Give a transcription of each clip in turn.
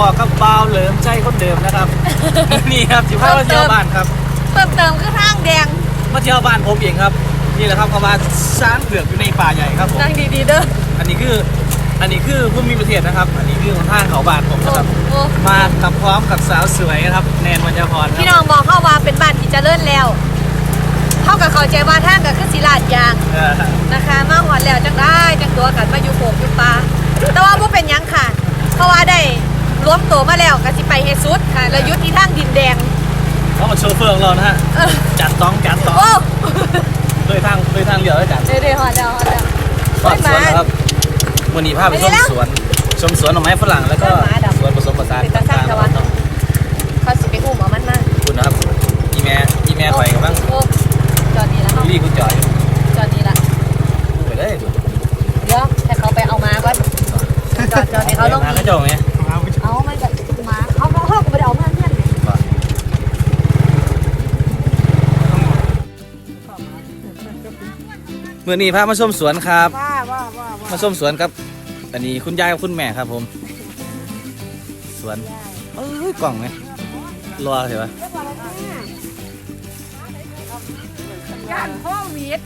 พอกับบ่าวเหลิมใจคนเดิมนะครับ นี่ครับสิพามาเที่ยวบ้านครับ เพิ่มเติมคือทางแดงมาเที่ยวบ้านผมเองครับ นี่แหละครับเขามาช้างเผือกอยู่ในป่าใหญ่ครับผมนั่งดีๆเด้ออันนี้คืออันนี้คือผู้มีประเทศนะครับ อันนี้คือทางเขาบ้านผมโอ้นะครับ โอ้มากับพร้อมกับสาวสวยนะครับ แนนวัญญาพรคพี่รับน้องบอกเข้าว่าเป็นบ้านที่เจริญแล้วเท่ากับเขาใจว่าทางกับคือศิลาดยางเออนะคะ มาหอดแล้วจังได้จังตัวกันมาอยู่โขกอยู่ปลาแต่ว่าบ่เป็นหยังค่ะ เพราะว่าได้ร วมตัวมาแล้วก็สิไปเฮสุดค่ะแล้วยุทธที่ทางดินแดงเขามาโชว์เฟืองเรานะฮะเออจัดต้องจัดต้องโอ้โดยทางโดยทางเดียวแล้วจัดเดี๋ยวเดี๋ยวหอดแล้วหอดแล้วสวนสวนนะครับวันนี้พาไปชมสวนชมสวนหน่อไม้ฝรั่งแล้วก็สวนผสมผสานเป็นตาสร้างตะวันเขาสิไปอุ้มเอามันมาคุณนะครับอีแม่อีแม่ข่อยกับบ้างโอ้จอดนี่ละเนาะรีบคุณจอยจอดนี่ละไปเลยเดี๋ยวให้เขาไปเอามาก่อนจอดจอดให้เขาลงมานี่ มื่อนี้พามาชมสวนครับว่าว่าว่าว่ามาชมสวนครับ อันนี้คุณยายกับคุณแม่ครับผม สวนเอ้ยกล่องไหมรอเถอะวะย่านโควิด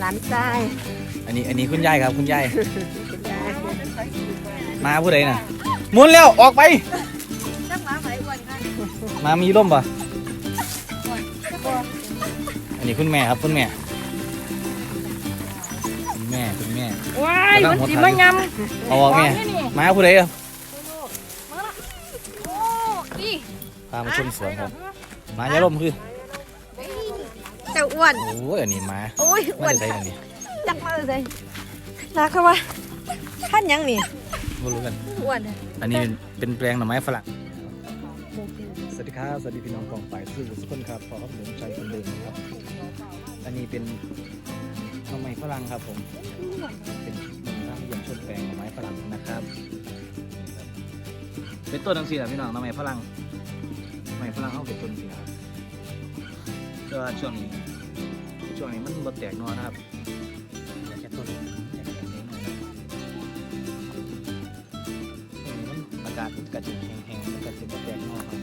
หลานชายอันนี้อันนี้คุณยายครับคุณยายมาผู้ใดน่ะหมุนแล้วออกไปจักหมาไหมอ้วนค่ะมามีร่มป่ะอันนี้คุณแม่ครับคุณแม่ มันสิมางำเอาออกแม่มาผู้ใดครับโอ้นี่พามาชมสวนครับมาอย่าร่มคือเจ้าอ้วนโอ้ยอันนี้มาโอ้ยอ้วมานจะได้อันนี้จักมาเลยนักเขาว่าท่านยังนี่ไม่รู้กันอ้วนอันนี้เป็นแปลงหน่อไม้ฝรั่งสวัสดีครับสวัสดีพี่น้องกองฝ่ายสื่อทุกคนครับขอครับผมชัยคนเดิมนะครับ อันนี้เป็นหน่อไม้ฝรั่งครับผมเป็น ชมแปลงไม้ฝรั่งนะครับ เป็นต้นทั้งสี่นะพี่น้องน่อไม้ฝรั่งไม้ฝรั่งเขาเป็นต้นสี่นะครับก็ช่วงนี้ช่วงนี้มันบดแตกนอนะครับแค่ต้นนิดหน่อยนะครับช่วงนี้มันอากาศมันกระจิงแห้งๆมันกระจิงบดแตกนอนครับ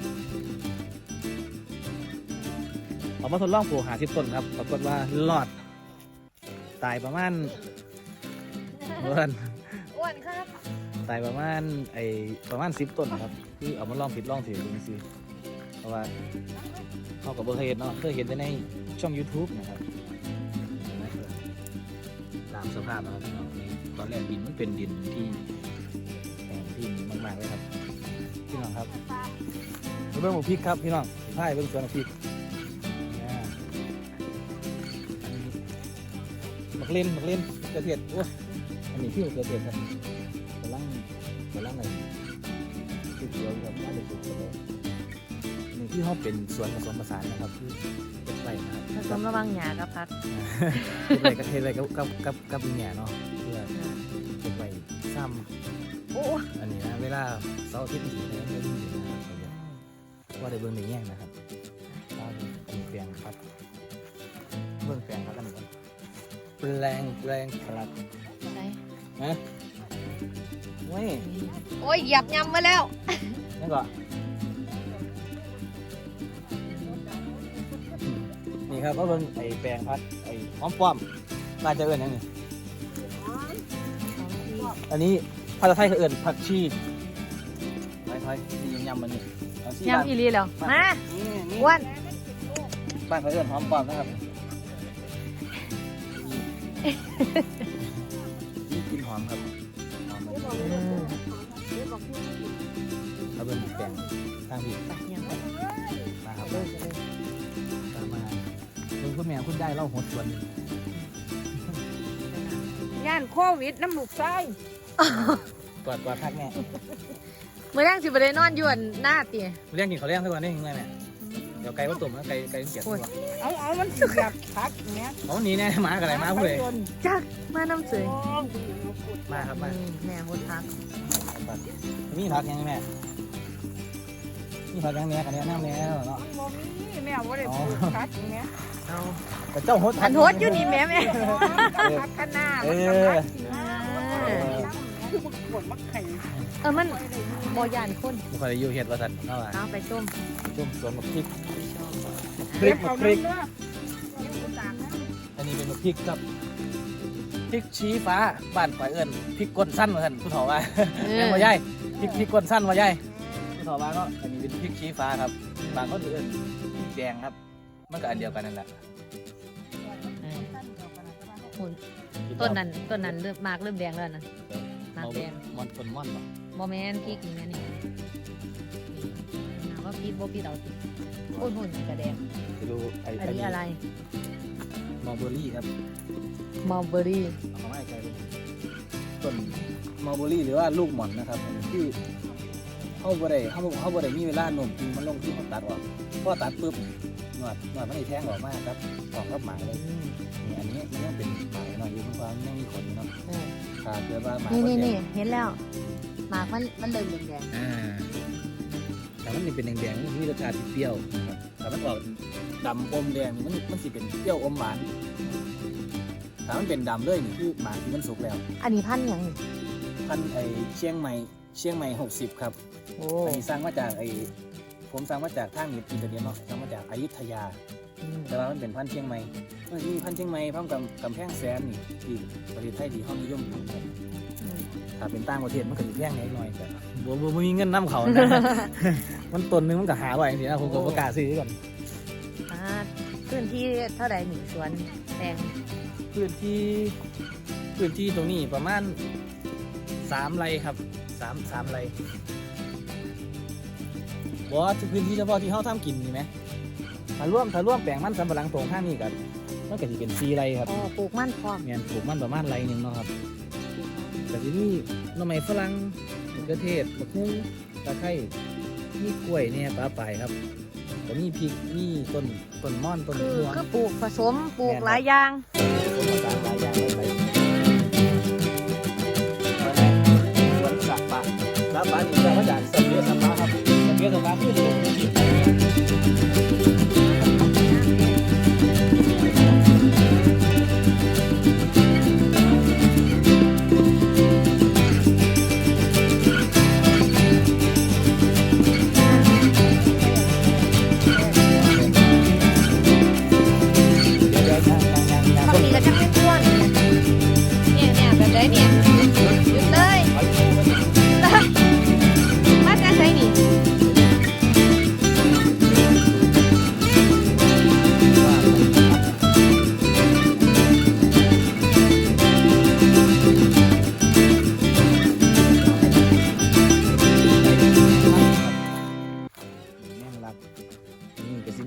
เอามาทดลองปลูกหาสิบต้นครับปรากฏว่ารอดตายประมาณ ประมาณอ้วนครับตายประมาณไอประมาณสิบต้นครับคือเอามาลองผิดลองถูกดูซิเพราะว่าเขากับเบอร์เคยเห็นเนาะเคยเห็นแต่ในช่อง YouTube นะครับเห็นไหมครับตามสภาพนะครับพี่น้องตอนแรกดินมันเป็นดินที่แข็งที่มากๆเลยครับพี่น้องครับไปเบิ้งหมูพริกครับพี่น้องพายเบิ้งสวนหมูพริกอ่ามักเล่นมักเล่นมะเขือเทศโอ้ ยอันนี้พี่เขือเทศครับกำลังกำลังอะไรที่เขียวกับน่าจะสุกเลยอันนี้ที่เขาเป็นสวนผสมผสานนะครับคือเก็บไว้นะครับผสมระวังหยากับพักเก็บไว้กับเทไว้กับกับกับกับแง่เนาะเพื่อเก็บไว้ซ้ำอันนี้นะเวลาเสาร์อาทิตย์สีอะไรก็ไม่รู้นะครับว่าได้เบิ่งในแง่นะครับตามอันนี้แปลงครับเบิ่งแปลงครับกันก่อนแปลงแปลงครับ ฮะเว้ยโอ้ยเหยียบยำมาแล้ว นั่นก่อนนี่ครับก็เบิ่งไอ้แปลงพัดไอ้หอมป้อมน่าจะเอื่นหยังนี่อันนี้ภาษาไทยเขาเอื่นผักชีไทยๆนี่ยำมันนี่เอาสิบ้านยำอีหลีแล้วมานี่นี่อ้วนบ้านเขาเอื่นหอมป้อมนะครับ ทางดีตักยังนะครับตามมาคุณคุณแม่คุณยายเล่าหดส่วนหนึ่งย่านโควิดน้ำลูกไส้กอดกอดพักแม่เมื่อแรกสิบได้นอนอยู่อันหน้าเตี๋ยเลี้ยงกินเขาวเลี้ยงทุกวันนี่ยังไงแม่เดี๋ยวไก่ก็ตุ่มแล้วไก่ไก่เสียบตัวเอาเอามันสุกอยากพักอย่างเงี้ยเขาหนีแน่หมากับอะไรมาผู้ใดจักมาน้ำเสยมาครับมาแม่หดพักมีผักยังไงแม่ มีผักยังแม่กันเนี้ยน้ำแน่เนาะบ่มีแม่ว่าได้ปลูกพักอย่างเงี้ยเอาแต่เจ้าหดอันโหดอยู่นี่แม่แม่พักขนาเอมันก็อพักเออคือมันขวดมักไข่เออมันไว้ได้อยานคนบ่ค่อยได้อยู่เฮ็ดว่าซั่นเนาะว่เอาไปส้มจุ่มสวนบักพริกพริก็กบเอาพริกอันนี้เป็นบักพริกครับพริกชี้ฟ้าบ้านข่อยเอิ้นพริกก้นสั้นว่าซั่นผู้เฒ่าว่าแม่นบ่ยายพริกพริกก้นสั้นว่ายายผู้เฒ่าว่าเนาะอันนี้เป็น พริกชี้ฟ้าครับ บางคนเอิ้นพริกแดงครับ มันก็อันเดียวกันนั่นแหละหุ่นต้นนั้นต้นนั้นเริ่มมากเริ่มแดงแล้วนะมากแดงมอนต้นม่อนบ่บ่แม่นพริกนี่แม่นี่ถามว่าพริกบ่พริกเอาสิหุ่นหุ่นกระแดงไปดูไอ้อันนี้อะไรมอลเบอรี่ครับมอลเบอรี่เอามาให้ใครดูต้นมอลเบอรี่หรือว่าลูกหม่อนนะครับที่ เข้าบ่ได้เข้าเข้าบ่ได้มีเวลาโน้มจริงมันลงที่เขาตัดออกพอตัดปุ๊บหนวดหนวดมันได้แทงออกมาครับออกกับหมายเลยนี่อันนี้มันยังเป็นหมายหน่อยอยู่เพราะว่ามันยังมีขนอยู่เนาะถ้าเกิดว่าหมายนี่บ่นี่แดนี่งเห็นแล้วหมากมันมันเริ่มแดงอ่าแต่มันนี่เป็นแดงๆมันมีรสชาติที่เปรี้ยวนะครับแต่มันออกดำอมแดงนี่มันมันสิเป็นเปรี้ยวอมหวานถ้ามันเป็นดำเลยนี่คือหมากที่มันสุกแล้ว อันนี้พันธุ์หยังนี่พันธุ์ไอเชียงใหม่ เชียงใหม่หกสิบครับโอ้อันนี้สร้างมาจากไอผมสร้างมาจากทางอินเตอร์เน็ตเนาะสร้างมาจากอยุธยา อืมแต่ว่ามันเป็นพันธุ์เชียงใหม่มันมีพันธุ์เชียงใหม่พร้อมกับกำแพงแสนนี่ที่ประเทศไทยที่ห้องนิยมอยู่ครับอืมถ้าเป็นต่างประเทศมันก็อยู่แพงนิดหน่อยแต่ บ่บ่บ่มีเงินนํเขานะ มันต้นหนึงมันก็หาไว้จริงๆนะผมก็ประกล้าศซื้อก่อนอ่าพื้นที่เท่าไหร่หนึ่งสวนแตงพื้นที่พื้นที่ตรงนี้ประมาณสามไร่ครับสามสามไร่บอสพื้นที่เฉพาะที่เขาทำกินนี่ไหมถ้าร่วมถ้าร่วมแปลงมันสำปะหลังตรงข้างนี้กันมันก็จะเป็นสี่ไร่ครับอ๋อปลูกมันพร้อมเมียนปลูกมันประมาณไร่หนึ่งเนาะครับแต่ที่นี่หน่อไม้ฝรั่งมะเขือเทศมะฮุ้งตะไคร้มีกล้วยเนี่ยปลาปลายครับแต่มีพริกมีต้นต้นม่อนต้นคือม่วงคือปลูกผสมปลูกแม่นครับหลายอย่างต้นมะขามหลายอย่างเลย สัปปะนี่จะมาจากสเปียสัปปะครั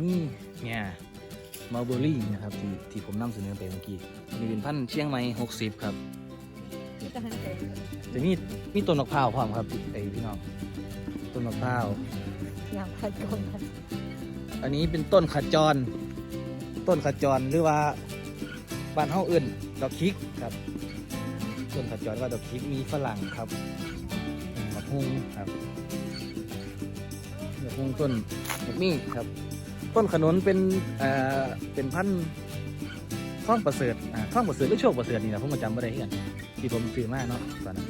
นี่ก็สินี่เนี่ยมาเบอรี่นะครับที่ที่ผมนำเสนอไปเมื่อกี้นี่เป็นพันธุ์เชียงใหม่60ครับจะมีมีต้นมะพร้าวพร้อมครับไอพี่น้องต้นมะพร้าวอย่างพันกลมพันอันนี้เป็นต้นขจร ต้นขจรหรือว่าบ้านเฮาเอื่นดอกคิกครับต้นขจรว่าดอกคิกมีฝรั่งครับมะฮุงครับมะฮุงต้นมะมี่ครับ ต้นขนุนเป็นเอ่อเป็นพันธุ์ข้องประเสริฐอ่าข้องประเสริฐหรือโชคประเสริฐนี่นะผมก็จำไม่ได้เอนที่ผมซื้อมาเนาะตอนนั้น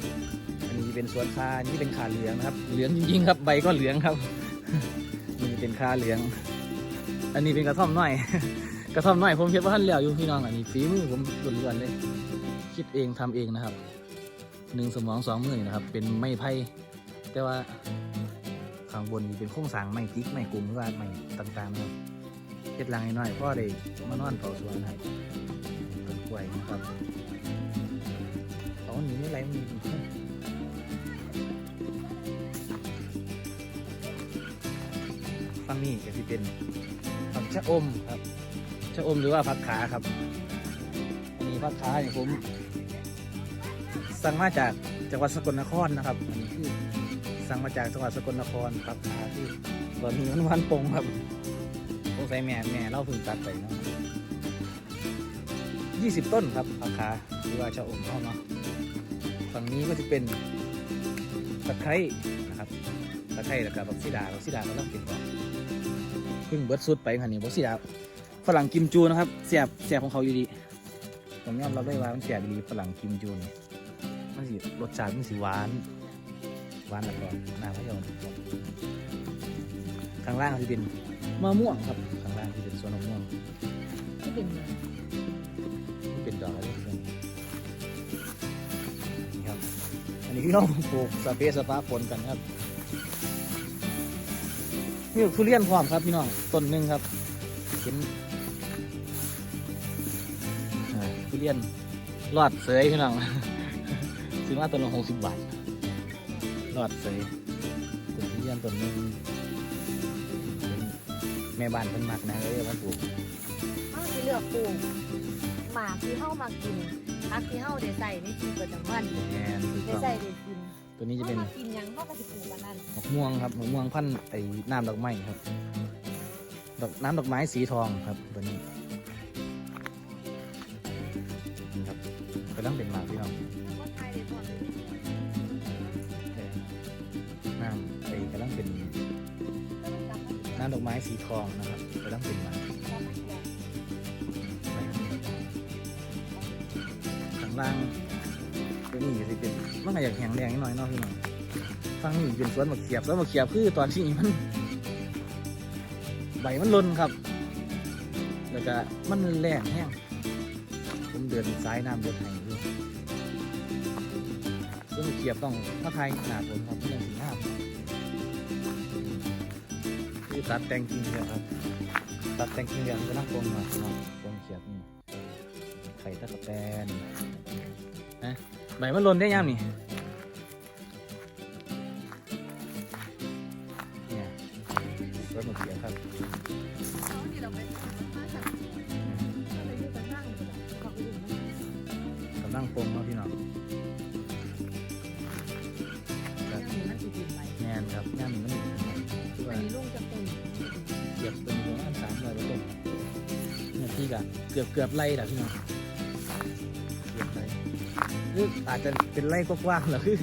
อันนี้เป็นสวนคาอันนี้เป็นคาเหลืองนะครับ เหลืองจริงๆครับใบก็เหลืองครับนี่เป็นคาเหลือง อันนี้เป็นกระท่อมน้อย กระท่อมน้อยผมคิดว่าท่านเหลียวอยู่พี่น้องอันนี้ฝีมือผมล้วนๆเลย คิดเองทำเองนะครับหนึ่งสมองสองมือนี่นะครับ เป็นไม้ไผ่แต่ว่า ข้างบนนี่เป็นโครงสร้างไม้จิกไม้กลุ่มหรือว่าไม้ต่างๆเนะเฮ็ดหลังให้น้อยพ่อได้มานอนเฝ้าสวนให้ต้นกล้วยนะครับเอาหนีอะไรมันฟังนี่ก็ที่เป็นผักชะอมครับชะอมหรือว่าผักขาครับอันนี้ผักขาเนี่ยผม สั่งมาจากจังหวัดสกลนครนะครับอันนี้ สั่งมาจากจังหวัดสกลนครครับขาคือตอนนี้มันวันปงครับสงสัยแม่แม่เล่าพึ่งตัดไปเนาะยี่สิบต้นครับราคาหรือว่าชะอมเข้าเนาะฝั่งนี้ก็จะเป็นตะไคร้นะครับตะไคร้แล้วก็บักซีดาบักซีดาก็ต้องเก็บก่อนเพิ่งเบิร์ดสุดไปคันนี้บักซีดาฝรั่งกิมจูนะครับเสียบเสียบของเขาอยู่ดีผมยอมรับได้ว่ามันเสียบดีฝรั่งกิมจูนี่มันสิรสชาติมันสิหวาน หวานแล้วก็น้ำพะเยาข้างล่างจะเป็นมะม่วงครับ ข้างล่างที่เป็นสวนมะม่วงที่เป็นที่เป็นดอกอะไรพวกนี้นี่ครับ อันนี้พี่น้องปลูกสเปซสปาปนกันครับมีทุเรียนพร้อมครับพี่น้องต้นหนึ่งครับเห็นอ่าทุเรียนรอดเสยพี่น้องซื้อมาต้นละหกสิบบาท รอดเสยต้นทุเรียนต้นหนึ่งเป็นแม่บ้านเพิ่นมักนะเลยมาปลูกเขาสิเลือกปลูกหมากที่เฮามากินพักที่เฮาได้ใส่ในชีวิตประจำวันแมนถูกได้ต้องใส่ได้กินตัวนี้จะเฮาเป็นมากินหยังเฮาก็สิปลูกอันนั้นมะม่วงครับมะม่วงพันธุ์ไอ้น้ำดอกไม้ครับ ดอกน้ำดอกไม้สีทองครับตัวนี้นี่ สีทองนะครับกำลังเป็นหมากกลับมาอีกแล้วข้างล่างตัวนี้ก็จะเป็นมันก็อยากแข็งแรงนิดหน่อยเนาะพี่น้องฟังนี่เป็นสวนมะเขียบสวนมะเขียบคือตอนที่มันใบมันล่นครับ แล้วก็มันแรงแห้งผมเดินซ้ายน้ำเดินไห้อยู่สวนมะเขียบต้องมาไทยหนาผมครับ คือตัดแต่งกิ่งเดียวครับตัดแต่งกิ่งเดียวมันก็นั่งปรงหน่อยนะปรงเขียบนี่ไข่ตะกะแตนนะใบมันลนได้ยังนี่เนี่ยรถมาเขียวครับเอาที่เราไปหามาจากเราไปอยู่กั กะเกือบเกือบไร่แหละพี่น้องเกือบไร่หรืออาจจะเป็นไร่กว้างๆเหรอคือ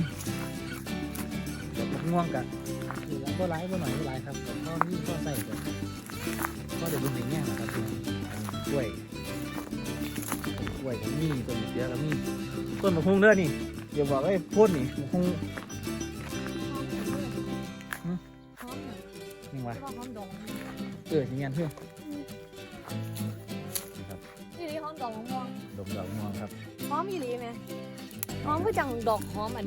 เดี๋ยวง่วงกะคือแล้วก็ไร่ก็หน่อยก็ไร่ครับก็นี่ก็ใส่กันก็เดี๋ยวดูในแง่นะครับพี่น้องกล้วยกล้วยกับมีต้นเยอะกับมีต้นมะฮุงเด้อนี่อย่าบอกไอ้พ่นนี่มะฮุงหอมเนี่ยนี่วะหอมดองเอออย่างเงี้ยเพื่อน อมดอกมะม่วงดมดอกม่วงครับ หอมอีหลีไหมหอมคือจังดอกหอมอัน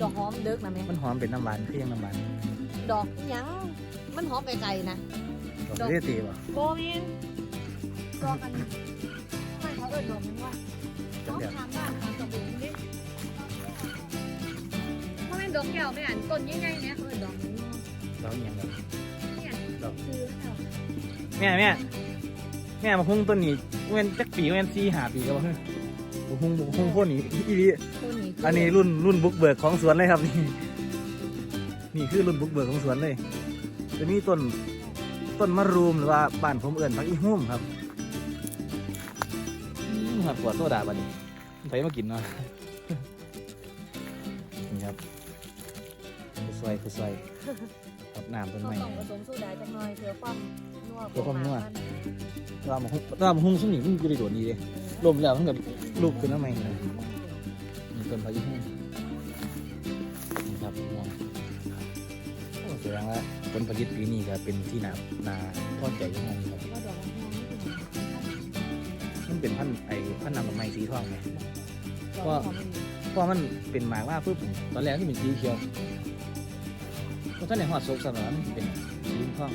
ดอกหอมเด็กนะแม่มันหอมเป็นน้ำหวานคือยังน้ำหวานดอกอิหยังมันหอมไปไกลนะ ดอกดอก เรียตีป่ะโบมินดอกอันไม่เขาเอิ้นดอกมันว่าจัต้งองเดียวทำบ้านทำกระบุงนี่ถ้าเป็นดอกแก้วไม่อ่านต้นใหญ่ๆเนี่ยเขาเอิ้นดอกมันดอกอหย่างแบบเนี่ยดอกคือเขาแม่แม่ แม่มะฮุงต้นนี้เว้นจักปีเว้นสี่หาปีแล้ววะมะฮุงมะฮุงพ่นนี่อีดีต้นนี้คือันนี้รุ่นรุ่นบุกเบิกของสวนเลยครับนี่นี่คือรุ่นบุกเบิกของสวนเลยจะมีต้นต้นมะรูมหรือว่าบ้านผมเอื่นพักอีหุ่มครับอืมหัดปวดโซดาบัดนี้ไปมากินเนาะนี่ครับผู้ซอยผู้ซอยครับน้ำต้นเขาไม้ ต้องผสมโซดาจังหน่อยเพื่อความนัว เพื่อความนวมันตัวมะฮุงตัวมะฮุงสุ่มนี่มันจะได้โดดดีเลยลมแล้วมันกับลูกขึ้นมาใหม่เลยนี่ต้นพักอีหุ่มนี่ครับมองแสดงว่าผลผลิตปีนี้ก็เป็นที่นานาพอใจยังไงครับมันเป็นพันไอพันนำดอกไม้สีทองไงดอกว่าหอมมันเพราะมันเป็นหมากว่าปุ๊บตอนแรกที่เป็นสีเขียวเพราะท่านในหอดโศกสนมันเป็นสีทอง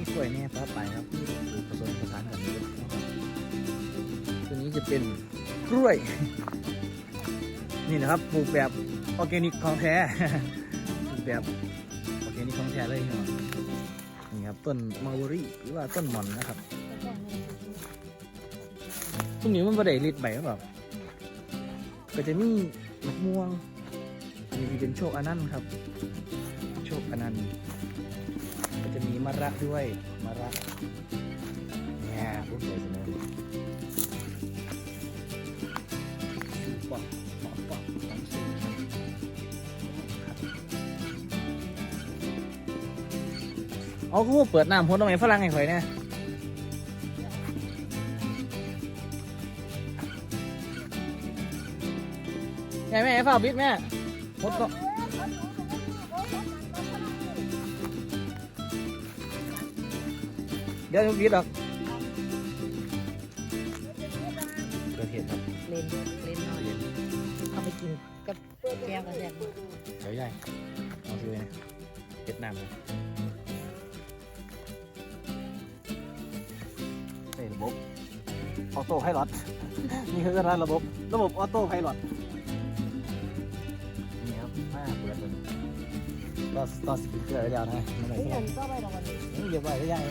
แต่กล้วยแน่ป้าไปครับปลูกผสมผสานกันเยอะนะครับตัวนี้จะเป็นกล้วย นี่นะครับปลูกแบบออร์แกนิกของแท้ปลูกแบบออร์แกนิกของแท้เลยเนาะนี่ครับต้นมาร์รี่หรือว่าต้นหมอนนะครับช่วงนี้มันบ่ได้ลิดใบหรือเปล่าก็จะมีมะม่วงอันนี้เป็นโชคอนันต์ครับ โชคอนันต์ มีมะระด้วยมะระเนี่ยพูดเลยเสนอชื่อปอกปอกปอกของชื่อครับเอาก็เปิดน้ำพ้นทำไมฝรั่งไอ้ข่อยเนี่ยไงไม่ฝ้าบิดแม่หมดก็ เดี๋ยวบิดออกเกิดเหตุครับเล่นเล่นหน่อยเรียนเอาไปกินกับแก้วกับแซ่บเดี๋ยวใหญ่เอาซื้อเลยเก็ดน้ำเลยใส่ระบบออโต้ไพลอตนี่คือระบบระบบออโต้ไพลอตนี่ครับมาเปิดเลยต่อต่อสปีกเกอร์ไว้แล้วนะไม่ไหนนี่ที่ไหนอันก็ไปรางวัลนี้นี่เรียบร้อยแล้วยัง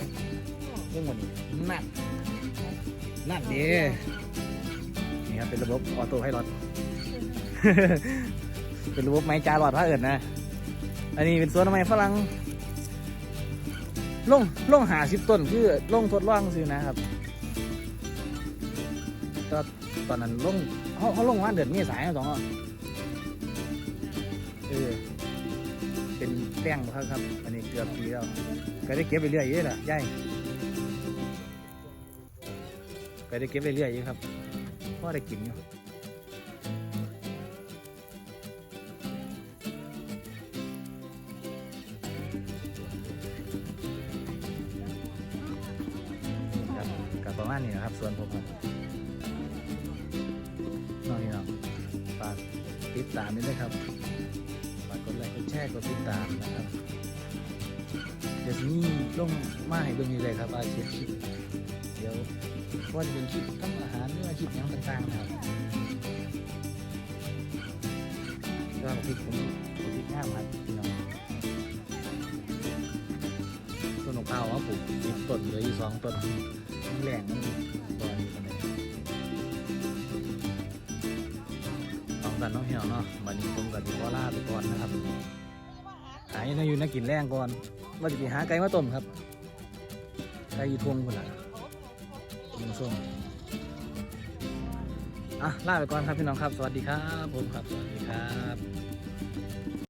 เรื่องวันนี้นั่นนั่นดีนี่ครับเป็นระบบออโต้ไพลอตเป็นระบบไม้จารอดพระเอิญนะ อันนี้เป็นสวนไม้ฝรั่งลงลงหาสิบต้นคือลงทดลองซื้อนะครับตอนตอนนั้นลงเขาเขาลงวันเดือนเมีสายสองอะเออเป็นแป้งครับครับ อันนี้เกือบปีแล้ว ก็ได้เก็บไปเรื่อยๆอยู่ล่ะย่าย ก็ได้เก็บไปเรื่อยๆอยู่ครับพ่อได้กินอยู่ครับกับประมาณนี้นะครับส่วนผมครับน้องนี่น้องฝากติดตามด้วยนะครับฝากกดไลค์กดแชร์กดติดตามนะครับเดี๋ยวนี้ลงมาให้เบิ่งนี่เลยครับว่าเช็ดคลิปเดี๋ย ว่าจะเป็นคลิปทำอาหารหรือว่าคลิปหยังต่างๆนะครับก็พริกผมพริกง่ามครับพี่น้องต้นมะพร้าวว่าปลูกสิบต้นเหลืออยู่สองต้นมันแรงมันบอลอยู่กันเลยสองสันน้องเหี่ยวเนาะวันนี้ผมกับดีวอล่าไปก่อนนะครับหายังอยู่นักกินแรงก่อนว่าจะไปหาไก่มาต้มครับไก่ยีทวงคนละ ยิงส้มอะลาไปก่อนครับพี่น้องครับ สวัสดีครับ ผมครับ สวัสดีครับ